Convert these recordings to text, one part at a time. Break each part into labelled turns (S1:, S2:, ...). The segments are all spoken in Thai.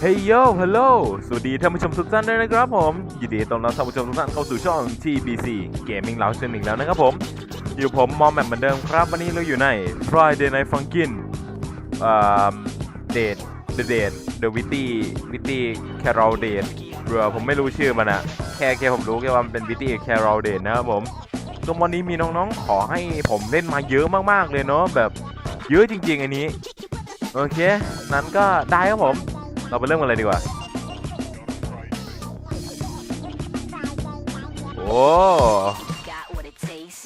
S1: เฮ้ยโยฮัลโหลสวัสดีท่านผู้ชมทุกท่านด้วยนะครับผม ยินดีต้อนรับท่านผู้ชมทุกท่านเข้าสู่ช่อง TBC Gaming Lounge หนึ่งแล้วนะครับผม อยู่ผมมอมแมปเหมือนเดิมครับ วันนี้เราอยู่ใน Friday Night Funkin' อ่าเดท The Date The Witty Witty Carol Date เรือผมไม่รู้ชื่อมันอะแค่แค่ผมรู้แค่ว่ามันเป็น Witty Carol Date นะครับผมก็วันนี้มีน้องๆขอให้ผมเล่นมาเยอะมากๆเลยเนาะแบบเยอะจริงๆอันนี้ โอเค นั้นก็ได้ครับผม เราไปเริ่มกันเลยดีกว่า โอ้
S2: Got what it takes.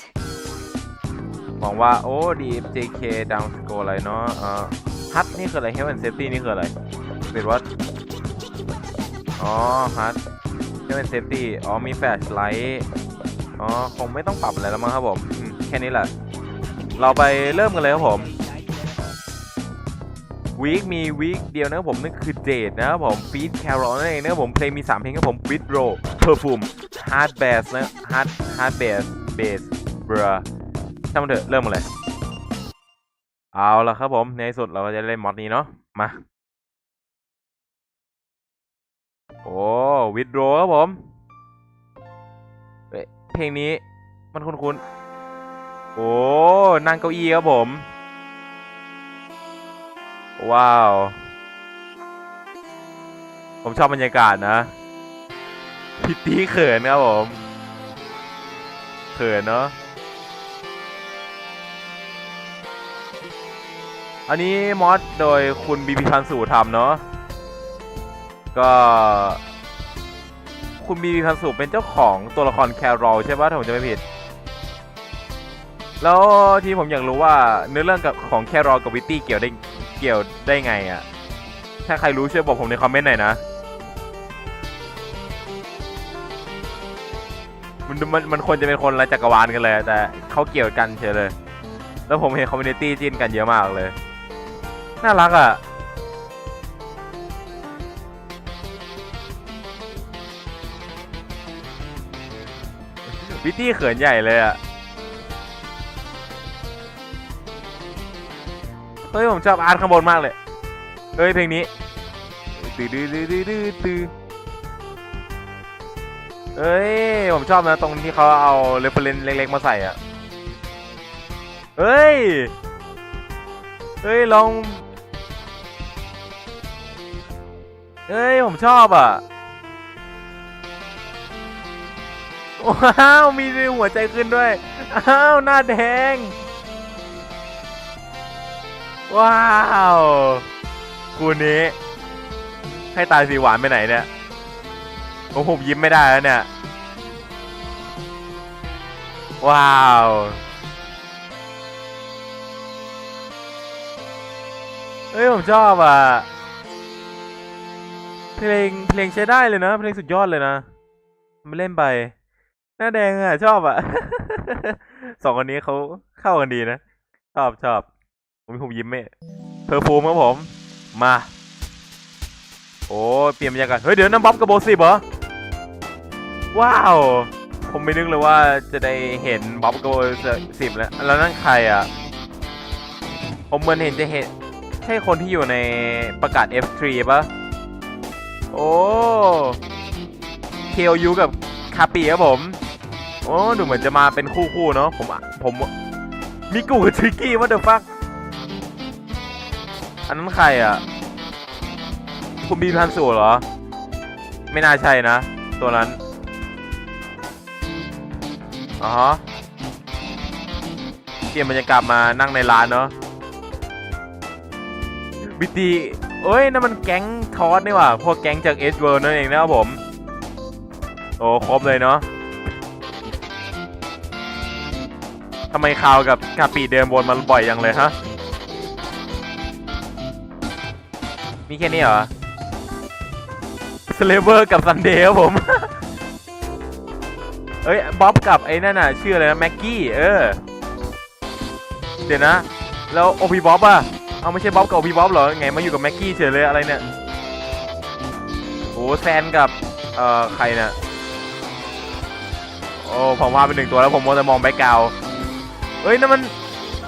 S1: หวังว่า โอ้ DFJK ดังสโกอะไรเนาะเอ่อฮัทนี่คืออะไร Health and Safety นี่คืออะไรเป็นว่าอ๋อฮัท Health and Safety อ๋อ มีแฟลชไลท์อ๋อ คงไม่ต้องปรับอะไรแล้วมั้งครับผมอืมแค่นี้แหละ เราไปเริ่มกันเลยครับผม วีคมีวีคเดียวนะครับผมนั่นคือเดทนะครับผมฟีดแครอลนั่นเองนะครับผมเพลงมี 3 เพลงครับผมวิดโรเพอร์ฟูมฮาร์ดเบสนะฮาร์ดฮาร์ดเบสเบสเบรช่างมันเถอะเริ่มมาเลย เอาละครับผมในสุดเราก็จะเล่นมอดนี้เนาะมาโอ้วิดโรครับผมเฮ้ยเพลงนี้มันคุ้นๆโอ้นั่งเก้าอี้ครับผม ว้าว ผมชอบบรรยากาศนะ พิตตี้เขินครับผม เขินเนาะ อันนี้มอดโดยคุณบีบีพันสูทำเนาะ ก็คุณบีบีพันสูเป็นเจ้าของตัวละครแครอลใช่ปะถ้าผมจะไม่ผิดแล้วที่ผมอยากรู้ว่าเนื้อเรื่องกับของแครอลกับวิตตี้เกี่ยวได้ เกี่ยวได้ไงอะ่ะถ้าใครรู้ช่วยบอกผมในคอมเมนต์หน่อยนะ มันมันมันควรจะเป็นคนละจักรวาลกันเลย แต่เขาเกี่ยวกันเฉยเลย แล้วผมเห็นคอมมูนิตี้จิ้นกันเยอะมากเลย น่ารักอะ่ะวิตตี้เขินใหญ่เลยอะ่ะ ฮ้ยผมชอบอาร์ตข้างบนมากเลยเฮ้ยเพลงนี้ตื้อดื้อดื้อตื้อตื้อเฮ้ยผมชอบนะตรงที่เขาเอาเรฟเฟรนเล็กๆมาใส่อะเฮ้ยเฮ้ยลองเฮ้ยผมชอบอะว้าวมีหัวใจขึ้นด้วยอ้าวหน้าแดง ว้าวคูนี้ ให้ตายสีหวานไปไหนเนี่ยโอ้ผมยิ้มไม่ได้แล้วเนี่ย ว้าวเฮ้ยผมชอบอะ เพลงเพลงใช้ได้เลยนะ เพลงสุดยอดเลยนะมาเล่นไป หน้าแดงอะ ชอบอะ สองคนนี้เขาเข้ากันดีนะ ชอบชอบ ผมผมยิ้มไม่เพอร์ฟูมครับผม มา โอ้เปลี่ยนบรรยากาศเฮ้ย เดี๋ยวน้ำบ๊อบกับโบสิบเหรอ ว้าว ผมไม่นึกเลยว่าจะได้เห็นบ๊อบกับโบสิบแล้ว แล้วนั่นใครอะ ผมเหมือนเห็นจะเห็น ใช่คนที่อยู่ในประกาศ F3 ปะโอ้ KOU กับคาปีครับผม โอ้ ดูเหมือนจะมาเป็นคู่ๆเนาะ ผมอะผม มิกูกับทริกกี้ว่าเดอะฟัก อันนั้นใครอะ คุณบีพันสูเหรอ ไม่น่าใช่นะ ตัวนั้นอ๋อฮะเปลี่ยนบรรยากาศมานั่งในร้านเนาะบิตีเอ้ยนั่นมันแก๊งทอสนี่หว่าพวกแก๊งจากเอสเวิร์นั่นเองนะครับผม โอ้ครบเลยเนาะทำไมข่าวกับกาปีเดินวนมันบ่อยยังเลยฮะ มีแค่นี้เหรอสเลเวอร์กับซันเดย์ครับผม เอ้ยบ๊อบกับไอ้นั่นน่ะ ชื่ออะไรนะแม็กกี้ เออ เดี๋ยวนะ แล้วโอพีบ๊อบอะเอาไม่ใช่บ๊อบกับโอพีบ๊อบเหรอ ไงมาอยู่กับแม็กกี้เฉยเลยอะไรเนี่ยโอ้แซนกับ เอ่อ ใครเนี่ยโอ้ผมว่าเป็นหนึ่งตัวแล้วผมมัวแต่มองแบ็กกราวเฮ้ยนั่นมัน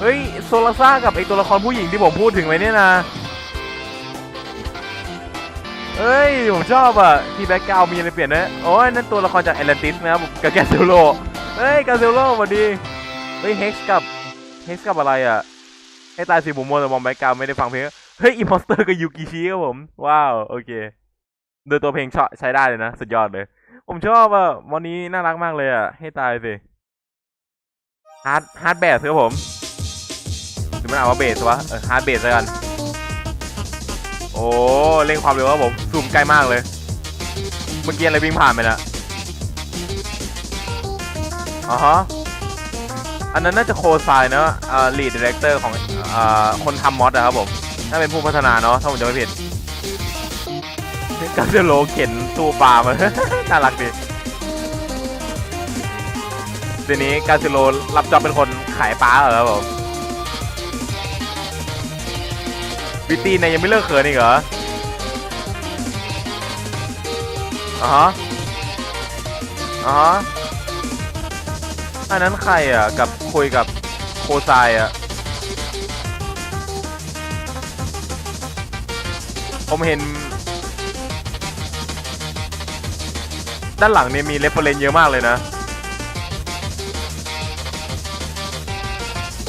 S1: เฮ้ย โซลาซ่ากับไอตัวละครผู้หญิงที่ผมพูดถึงไว้เนี่ยนะ เอ้ย ผมชอบอะ ที่แบ็กกราวมีอะไรเปลี่ยนนะโอ้ยนั่นตัวละครจากแอตแลนติสนะครับกับแกซิโลเฮ้ยกาซิโลสวัสดี เฮ้ยเฮกซ์กับเฮกซ์กับอะไรอะให้ตายสิผมมัวแต่มองแบ็กกราวไม่ได้ฟังเพลง เฮ้ยอิมพอสเตอร์กับยูกิชิครับผม ว้าว โอเคโดยตัวเพลงชอใช้ได้เลยนะ สุดยอดเลย ผมชอบอะวันนี้น่ารักมากเลยอะ ให้ตายสิฮาร์ดฮาร์ดแบสครับผมหรือมันอ่านว่าเบสวะเออฮาร์ดเบสแล้วกัน โอ้เร่งความเร็วครับผมซูมใกล้มากเลย เมื่อกี้อะไรวิ่งผ่านไปนะอ๋อฮะอันนั้นน่าจะโคไซน์นะอ่าลีดดีเลกเตอร์ของอ่าคนทำมอดนะครับผมน่าเป็นผู้พัฒนาเนาะถ้าผมจะไม่ผิดกาเซโลเข็นตู้ปลามาน่ารักดีทีนี้กาเซโลรับจอบเป็นคนขายปลาเหรอครับผม วิตตี้เนี่ยยังไม่เลิกเขินอีกเหรออ๋อฮะอ๋อฮะอันนั้นใครอะ กับคุยกับโคไซอะ ผมเห็น ด้านหลังเนี่ยมีเรฟเฟรนเยอะมากเลยนะ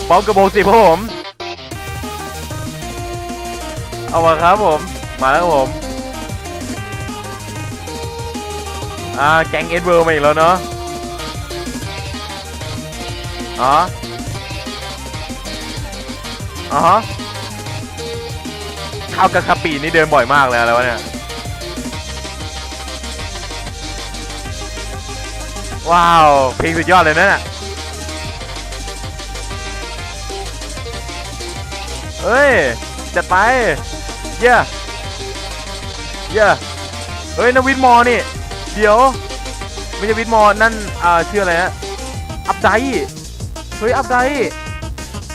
S1: บอมกระโบกสิครับผม เอามาครับผม มาแล้วผม อ่า แก๊งเอ็ดเวิร์มาอีกแล้วเนาะอ๋ออ๋อฮะข้าวกับคาปีนี่เดินบ่อยมากเลยอะไรวะเนี่ย ว้าว เพลงสุดยอดเลยนะเนี่ยเฮ้ย จัดไป เย่เย่เฮ้ยนวินมอนี่ เดี๋ยว ไม่ใช่วินมอ นั่น อ่าชื่ออะไรนะอัพไดเฮ้ย อัพได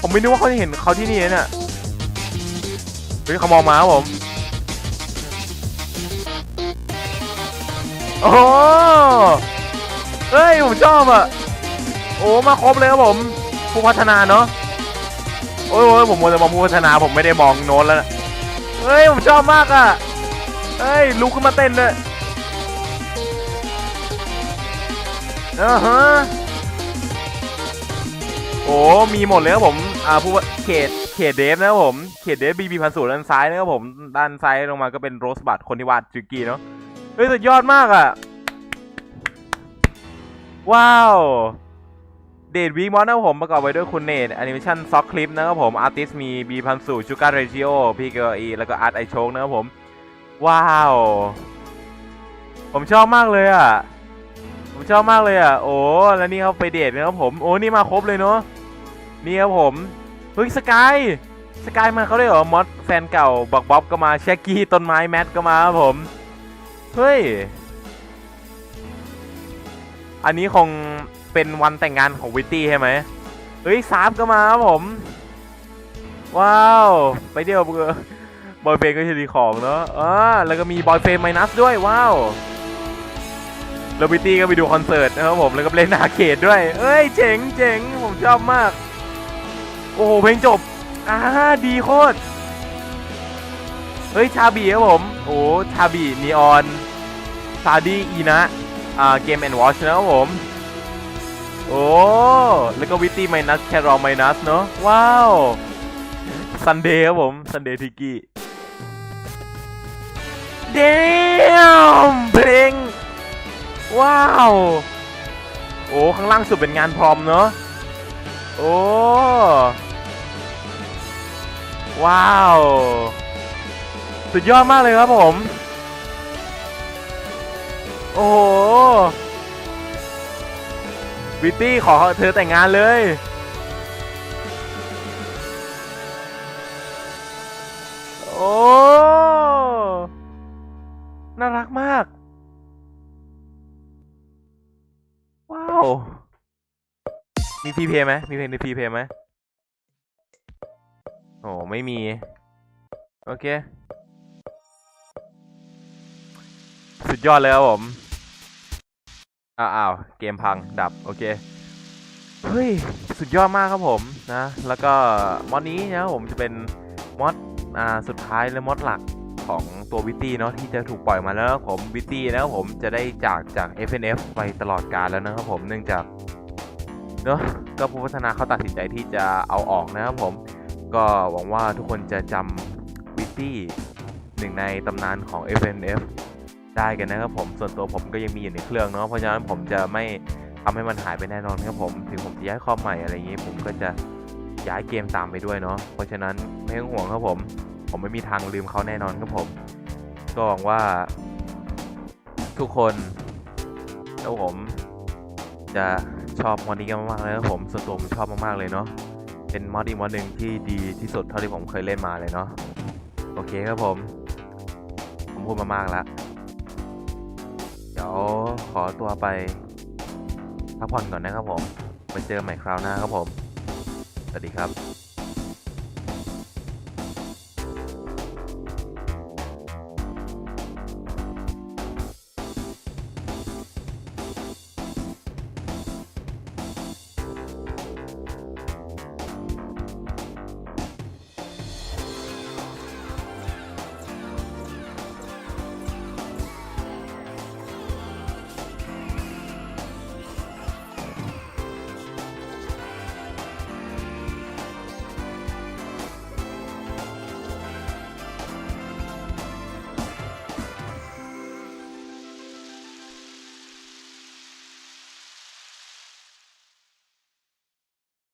S1: ผมไม่นึกว่าเขาจะเห็นเขาที่นี่เนี่ยเฮ้ยเขามองมาผมโอ้โหเฮ้ย ผมชอบอะ โอ้ มาครบเลยครับผม ผู้พัฒนาเนาะ โอ้ยโอ้ยผมมัวแต่มองผู้พัฒนาผมไม่ได้มองโน้ตแล้วนะ เฮ้ย ผมชอบมากอะเฮ้ย ลุกขึ้นมาเต้นเลยอ่าฮะโอ้มีหมดเลยครับผม อ่าผู้ว่าเขต เขตเดฟนะครับผม เขตเดฟบีบีพันสูด้านซ้ายนะครับผม ด้านซ้ายลงมาก็เป็นโรสบัตคนที่วาดจูกี้เนาะ เฮ้ย สุดยอดมากอะ ว้าว เดดวีมอนนะครับผมประกอบไปด้วยคุณเนทแอนิเมชันซ็อกคลิปนะครับผมอาร์ติสมีบีพันสูชูการเรจิโอพีเกออีแล้วก็อาร์ตไอโชกนะครับผม ว้าว ผมชอบมากเลยอะ ผมชอบมากเลยอะ โอ้แล้วนี่เขาไปเดทนะครับผม โอ้นี่มาครบเลยเนาะนี่ครับผมเฮ้ยสกายสกายมาเขาได้เหรอมอสแฟนเก่าบอกบ๊อบก็มาแชกกี้ต้นไม้แมทก็มาครับผม เฮ้ย อันนี้คงเป็นวันแต่งงานของวิตตี้ใช่ไหมเฮ้ยซาบก็มาครับผม ว้าว ไปเดียวเบอร์บอยเฟนก็จะดีของเนาะอ่าแล้วก็มีบอยเฟนไมนัสด้วยว้าวแล้ววิตตี้ก็ไปดูคอนเสิร์ตนะครับผมแล้วก็เล่นอาเคดด้วย เอ้ยเจ๋งเจ๋งผมชอบมาก โอ้โหเพลงจบอ่าดีโคตรเฮ้ยชาบีครับผม โอ้ชาบีนีออนซาดีอีนะ เกมแอนด์วอชนะครับผม โอ้ แล้วก็วิตตี้ไมนัสแครอลไมนัสเนาะว้าวซันเดย์ครับผมซันเดย์ทิกกี้เดมเพลง ว้าว โอ้ ข้างล่างสุดเป็นงานพรอมเนาะโอ้ ว้าว สุดยอดมากเลยครับผม โอ้โหวิตตี้ขอเธอแต่งงานเลย โอ้ น่ารักมาก ว้าว มีพีเพย์ไหมมีเพลงในพีเพย์ไหมโอ้ไม่มี โอเค สุดยอดเลยครับผม อ้าวเกมพังดับโอเคเฮ้ยสุดยอดมากครับผมนะ แล้วก็มอดนี้นะครับผมจะเป็นมอดอ่าสุดท้ายและมอดหลักของตัววิตตี้เนาะที่จะถูกปล่อยมาแล้วนะครับผมวิตตี้นะครับผมจะได้จากจาก FNF ไปตลอดกาลแล้วนะครับผมเนื่องจากเนาะก็ผู้พัฒนาเขาตัดสินใจที่จะเอาออกนะครับผม ก็หวังว่าทุกคนจะจำวิตตี้หนึ่งในตำนานของ FNF ได้กันนะครับผมส่วนตัวผมก็ยังมีอยู่ในเครื่องเนาะเพราะฉะนั้นผมจะไม่ทำให้มันหายไปแน่นอนครับผมถึงผมจะย้ายคอมใหม่อะไรอย่างนี้ ผมก็จะย้ายเกมตามไปด้วยเนาะเพราะฉะนั้นไม่ต้องห่วงครับผม ผมไม่มีทางลืมเขาแน่นอนครับผม ก็หวังว่า ทุกคนแล้วผมจะชอบมอดนี้กันมากๆเลยครับผมส่วนตัวผมชอบมากๆเลยเนาะเป็นมอดอีกมอดหนึ่งที่ดีที่สุดเท่าที่ผมเคยเล่นมาเลยเนาะโอเคครับผม ผมพูดมามากแล้ว ยวขอตัวไปพักผ่อนก่อนนะครับผม ไปเจอใหม่คราวหน้าครับผม สวัสดีครับ